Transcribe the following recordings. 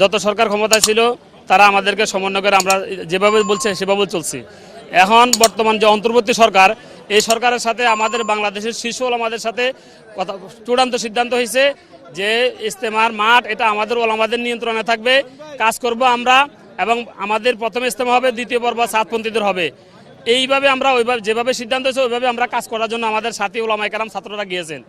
যত সরকার ক্ষমতায় ছিল, তারা আমাদেরকে সমন্বয় করে আমরা যেভাবে বলছে, সেভাবে চলছি। এখন বর্তমান যে অন্তর্বর্তী সরকার, এই সরকারের সাথে আমাদের বাংলাদেশের শীর্ষ ওলামাদের সাথে কথা, চূড়ান্ত সিদ্ধান্ত হয়েছে যে ইস্তেমার মাঠ, এটা আমাদের ওলামাদের নিয়ন্ত্রণে থাকবে। কাজ করব আমরা এবং আমাদের প্রথম ইস্তেমা হবে, দ্বিতীয় পর্ব সাতপন্থীদের হবে। এইভাবে আমরা ওইভাবে যেভাবে সিদ্ধান্ত হয়েছে, ওইভাবে আমরা কাজ করার জন্য আমাদের সাথী ওলামাই কারাম ছাত্ররা গিয়েছেন।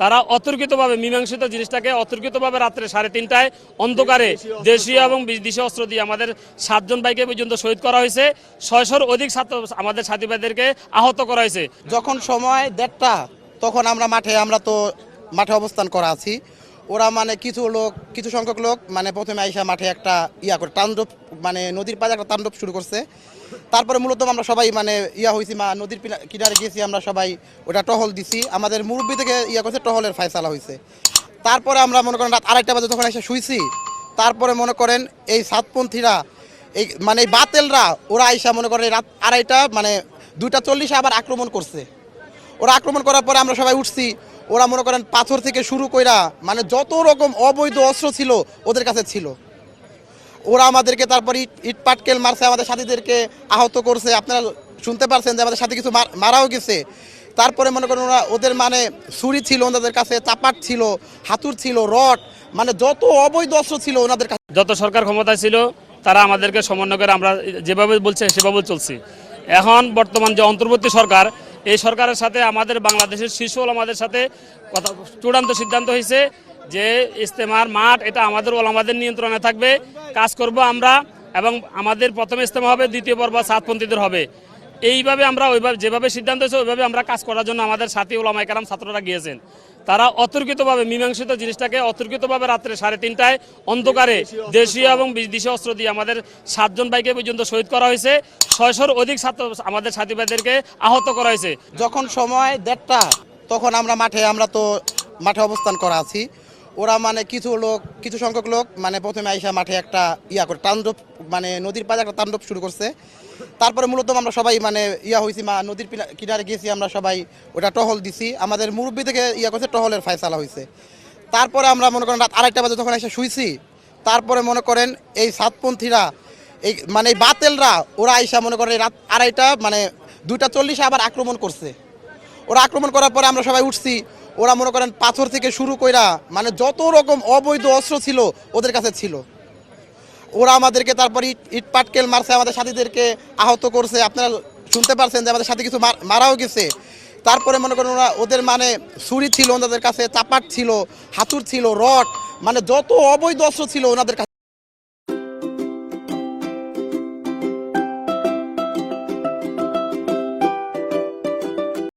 তারা অতর্কিতভাবে মীমাংসিত জিনিসটাকে অতর্কিতভাবে রাত্রে সাড়ে তিনটায় অন্ধকারে দেশীয় এবং বিদেশি অস্ত্র দিয়ে আমাদের সাতজন ভাইকে পর্যন্ত শহীদ করা হয়েছে। ছয়শোর অধিক ছাত্র আমাদের সাথী ভাইদেরকে আহত করা হয়েছে। যখন সময় দেড়টা, তখন আমরা মাঠে আমরা তো মাঠে অবস্থান করা আছি। ওরা মানে কিছু লোক, কিছু সংখ্যক লোক মানে প্রথমে আইসা মাঠে একটা ইয়া করে তাণ্ডব মানে নদীর পাড়ে একটা তাণ্ডব শুরু করছে। তারপরে মূলত আমরা সবাই মানে ইয়া হয়েছি মা নদীর কিনারে গেছি, আমরা সবাই ওটা টহল দিছি। আমাদের মুরব্বী থেকে ইয়া করছে, টহলের ফায়সালা হয়েছে তারপরে আমরা মনে করেন রাত আড়াইটা বাজে যখন এসে শুইছি, তারপরে মনে করেন এই সাতপন্থীরা, এই মানে এই বাতেলরা, ওরা আইসা মনে করেন রাত আড়াইটা মানে দুইটা চল্লিশে আবার আক্রমণ করছে। ওরা আক্রমণ করার পরে আমরা সবাই উঠছি ওরা মনে করেন পাথর থেকে শুরু কইরা মানে যত রকম অবৈধ অস্ত্র ছিল, ওদের কাছে ছিল। ওরা আমাদেরকে তারপর ইট ইট পাটকেল মারছে, আমাদের সাথীদেরকে আহত করছে। আপনারা শুনতে পারছেন যে আমাদের সাথে কিছু মার- মারাও গেছে। তারপরে মনে করেন ওরা, ওদের মানে ছুরি ছিল, ওনাদের কাছে চাপাট ছিল হাতুর ছিল, রড মানে যত অবৈধ অস্ত্র ছিল ওনাদের কাছে। যত সরকার ক্ষমতায় ছিল, তারা আমাদেরকে সমন্বয় করে আমরা যেভাবে বলছে, সেভাবে চলছি। এখন বর্তমান যে অন্তর্বর্তী সরকার এই সরকারের সাথে, আমাদের বাংলাদেশের শীর্ষ ওলামাদের সাথে কথা, চূড়ান্ত সিদ্ধান্ত হয়েছে যে ইস্তেমার মাঠ, এটা আমাদের ওলামাদের নিয়ন্ত্রণে থাকবে। কাজ করব আমরা এবং আমাদের প্রথম ইস্তেমা হবে, দ্বিতীয় পর্ব সাতপন্থীদের হবে। এইভাবে আমরা ওইভাবে যেভাবে সিদ্ধান্ত হয়েছে, ওইভাবে আমরা কাজ করার জন্য আমাদের সাথী ওলামাই কারাম ছাত্ররা গিয়েছেন। তারা অতর্কিতভাবে মীমাংসিত জিনিসটাকে অতর্কিতভাবে রাত্রে সাড়ে তিনটায় অন্ধকারে দেশীয় এবং বিদেশি অস্ত্র দিয়ে আমাদের সাতজন বাইকে পর্যন্ত শহীদ করা হয়েছে। ছয়শোর অধিক ছাত্র আমাদের সাথী ভাইদেরকে আহত করা হয়েছে। যখন সময় দেড়টা, তখন আমরা মাঠে আমরা তো মাঠে অবস্থান করা আছি। ওরা মানে কিছু লোক, কিছু সংখ্যক লোক মানে প্রথমে আইসা মাঠে একটা ইয়া করে, তাণ্ডব মানে নদীর পাড়ে একটা তাণ্ডব শুরু করছে। তারপরে মূলত আমরা সবাই মানে ইয়া হয়েছি মা নদীর কিনারে গেছি, আমরা সবাই ওটা টহল দিছি। আমাদের মুরব্বী থেকে ইয়া করছে, টহলের ফায়সালা হয়েছে তারপরে আমরা মনে করেন রাত আড়াইটা বাজে যখন এসে শুইছি, তারপরে মনে করেন এই সাতপন্থীরা, এই মানে এই বাতেলরা, ওরা আইসা মনে করেন রাত আড়াইটা মানে দুইটা চল্লিশে আবার আক্রমণ করছে। ওরা আক্রমণ করার পরে আমরা সবাই উঠছি। ওরা মনে করেন পাথর থেকে শুরু কইরা মানে যত রকম অবৈধ অস্ত্র ছিল, ওদের কাছে ছিল। ওরা আমাদেরকে তারপর ইট ইট পাটকেল মারছে, আমাদের সাথীদেরকে আহত করছে। আপনারা শুনতে পারছেন যে আমাদের সাথে কিছু মার- মারাও গেছে। তারপরে মনে করেন ওরা, ওদের মানে ছুরি ছিল, ওনাদের কাছে চাপাট ছিল হাতুর ছিল, রড মানে যত অবৈধ অস্ত্র ছিল, ওনাদের কাছে